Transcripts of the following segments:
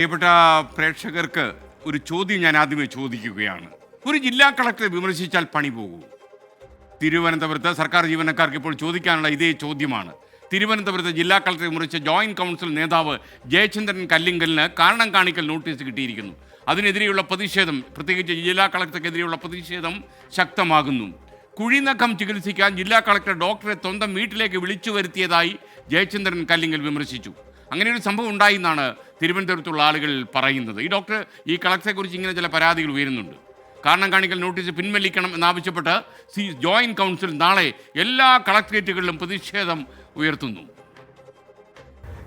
പ്രിയപ്പെട്ട പ്രേക്ഷകർക്ക് ഒരു ചോദ്യം ഞാൻ ആദ്യമേ ചോദിക്കുകയാണ്. ഒരു ജില്ലാ കളക്ടറെ വിമർശിച്ചാൽ പണി പോകൂ തിരുവനന്തപുരത്ത് സർക്കാർ ജീവനക്കാർക്ക് ഇപ്പോൾ ചോദിക്കാനുള്ള ഇതേ ചോദ്യമാണ്. തിരുവനന്തപുരത്ത് ജില്ലാ കളക്ടറെ വിമർശിച്ച ജോയിന്റ് കൗൺസിൽ നേതാവ് ജയചന്ദ്രൻ കല്ലിങ്കലിന് കാരണം കാണിക്കൽ നോട്ടീസ് കിട്ടിയിരിക്കുന്നു. അതിനെതിരെയുള്ള പ്രതിഷേധം പ്രത്യേകിച്ച് ജില്ലാ കളക്ടർക്കെതിരെയുള്ള പ്രതിഷേധം ശക്തമാകുന്നു. കുഴിനഖം ചികിത്സിക്കാൻ ജില്ലാ കളക്ടർ ഡോക്ടറെ സ്വന്തം വീട്ടിലേക്ക് വിളിച്ചു വരുത്തിയതായി ജയചന്ദ്രൻ കല്ലിങ്കൽ വിമർശിച്ചു. അങ്ങനെ ഒരു സംഭവം ഉണ്ടായി എന്നാണ് തിരുവനന്തപുരത്തുള്ള ആളുകൾ പറയുന്നത്. ഈ ഡോക്ടർ ഈ കളക്ടറെക്കുറിച്ച് ഇങ്ങനെ ചില പരാതികൾ ഉയരുന്നുണ്ട്. കാരണം കാണിക്കൽ നോട്ടീസ് പിൻവലിക്കണം എന്നാവശ്യപ്പെട്ട് സി ജോയിന്റ് കൗൺസിൽ നാളെ എല്ലാ കളക്ടറേറ്റുകളിലും പ്രതിഷേധം ഉയർത്തുന്നു.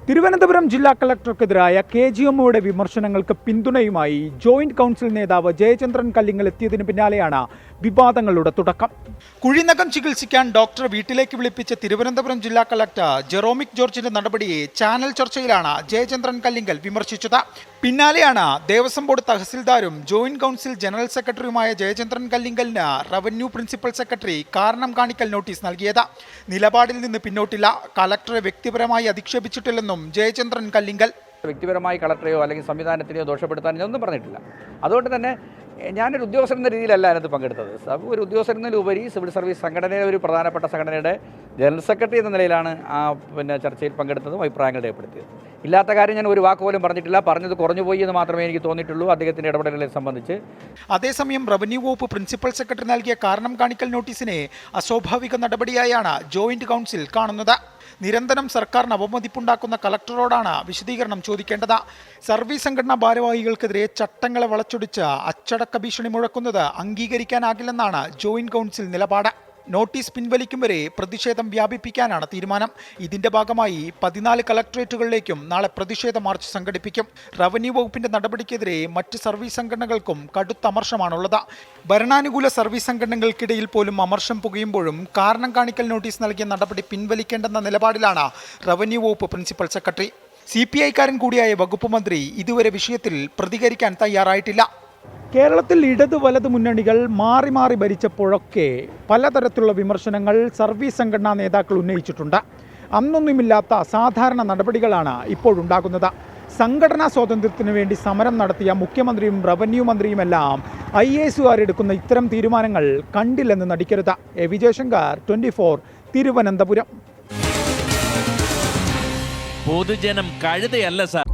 തിരുവനന്തപുരം ജില്ലാ കളക്ടർക്കെതിരായ കെ ജി എമ്മയുടെ വിമർശനങ്ങൾക്ക് പിന്തുണയുമായി ജോയിന്റ് കൗൺസിൽ നേതാവ് ജയചന്ദ്രൻ കല്ലിങ്ങൽ എത്തിയതിന് പിന്നാലെയാണ് വിവാദങ്ങളുടെ തുടക്കം. കുഴിനകം ചികിത്സിക്കാൻ ഡോക്ടർ വീട്ടിലേക്ക് വിളിപ്പിച്ച തിരുവനന്തപുരം ജില്ലാ കളക്ടർ ജെറോമിക് ജോർജിന്റെ നടപടിയെ ചാനൽ ചർച്ചയിലാണ് ജയചന്ദ്രൻ കല്ലിങ്കൽ വിമർശിച്ചത്. പിന്നാലെയാണ് ദേവസ്വം ബോർഡ് തഹസിൽദാരും ജോയിന്റ് കൗൺസിൽ ജനറൽ സെക്രട്ടറിയുമായ ജയചന്ദ്രൻ കല്ലിങ്കലിന് റവന്യൂ പ്രിൻസിപ്പൽ സെക്രട്ടറി കാരണം കാണിക്കൽ നോട്ടീസ് നൽകിയത്. നിലപാടിൽ നിന്ന് പിന്നോട്ടില്ല. കലക്ടറെ വ്യക്തിപരമായി അധിക്ഷേപിച്ചിട്ടില്ലെന്നും ജയചന്ദ്രൻ കല്ലിങ്കൽ. വ്യക്തിപരമായി കളക്ടറെയോ അല്ലെങ്കിൽ സംവിധാനത്തിനെയോ ദോഷപ്പെടുത്താൻ ഞാനൊന്നും പറഞ്ഞിട്ടില്ല. അതുകൊണ്ട് തന്നെ ഞാനൊരു ഉദ്യോഗസ്ഥൻ എന്ന രീതിയിലല്ല അതിനകത്ത് പങ്കെടുത്തത്. ഒരു ഉദ്യോഗസ്ഥൻ എന്നതിലുപരി സിവിൽ സർവീസ് സംഘടനയുടെ ഒരു പ്രധാനപ്പെട്ട സംഘടനയുടെ ജനറൽ സെക്രട്ടറി എന്ന നിലയിലാണ് ആ പിന്നെ ചർച്ചയിൽ പങ്കെടുത്തതും അഭിപ്രായങ്ങൾ രേഖപ്പെടുത്തിയത്. ഇല്ലാത്ത കാര്യം ഞാൻ ഒരു വാക്ക് പോലും പറഞ്ഞിട്ടില്ല. പറഞ്ഞത് കുറഞ്ഞുപോയി എന്ന് മാത്രമേ എനിക്ക് തോന്നിയിട്ടുള്ളൂ അദ്ദേഹത്തിന്റെ ഇടപെടലുകളെ സംബന്ധിച്ച്. അതേസമയം റവന്യൂ വകുപ്പ് പ്രിൻസിപ്പൽ സെക്രട്ടറി നൽകിയ കാരണം കാണിക്കൽ നോട്ടീസിനെ അസ്വാഭാവിക നടപടിയായാണ് ജോയിന്റ് കൗൺസിൽ കാണുന്നത്. നിരന്തരം സർക്കാരിന് അവമതിപ്പുണ്ടാക്കുന്ന കളക്ടറോടാണ് വിശദീകരണം ചോദിക്കേണ്ടത്. സർവീസ് സംഘടനാ ഭാരവാഹികൾക്കെതിരെ ചട്ടങ്ങളെ വളച്ചൊടിച്ച് അച്ചടക്ക ഭീഷണി മുഴക്കുന്നത് അംഗീകരിക്കാനാകില്ലെന്നാണ് ജോയിന്റ് കൗൺസിൽ നിലപാട്. നോട്ടീസ് പിൻവലിക്കും വരെ പ്രതിഷേധം വ്യാപിപ്പിക്കാനാണ് തീരുമാനം. ഇതിന്റെ ഭാഗമായി പതിനാല് കളക്ടറേറ്റുകളിലേക്കും നാളെ പ്രതിഷേധ മാർച്ച് സംഘടിപ്പിക്കും. റവന്യൂ വകുപ്പിന്റെ നടപടിക്കെതിരെ മറ്റ് സർവീസ് സംഘടനകൾക്കും കടുത്ത അമർഷമാണുള്ളത്. ഭരണാനുകൂല സർവീസ് സംഘടനകൾക്കിടയിൽ പോലും അമർഷം പുകയുമ്പോഴും കാരണം കാണിക്കൽ നോട്ടീസ് നൽകിയ നടപടി പിൻവലിക്കേണ്ടെന്ന നിലപാടിലാണ് റവന്യൂ വകുപ്പ് പ്രിൻസിപ്പൽ സെക്രട്ടറി. സി പി ഐക്കാരൻ കൂടിയായ വകുപ്പ് മന്ത്രി ഇതുവരെ വിഷയത്തിൽ പ്രതികരിക്കാൻ തയ്യാറായിട്ടില്ല. കേരളത്തിൽ ഇടതു വലത് മുന്നണികൾ മാറി മാറി ഭരിച്ചപ്പോഴൊക്കെ പലതരത്തിലുള്ള വിമർശനങ്ങൾ സർവീസ് സംഘടനാ നേതാക്കൾ ഉന്നയിച്ചിട്ടുണ്ട്. അന്നൊന്നുമില്ലാത്ത അസാധാരണ നടപടികളാണ് ഇപ്പോഴുണ്ടാകുന്നത്. സംഘടനാ സ്വാതന്ത്ര്യത്തിന് വേണ്ടി സമരം നടത്തിയ മുഖ്യമന്ത്രിയും റവന്യൂ മന്ത്രിയുമെല്ലാം ഐ എ എസുകാരെടുക്കുന്ന ഇത്തരം തീരുമാനങ്ങൾ കണ്ടില്ലെന്ന് നടിക്കരുത്. A. Vijayashankar twenty four Thiruvananthapuram. പൊതുജനം കഴുതയല്ല സാർ.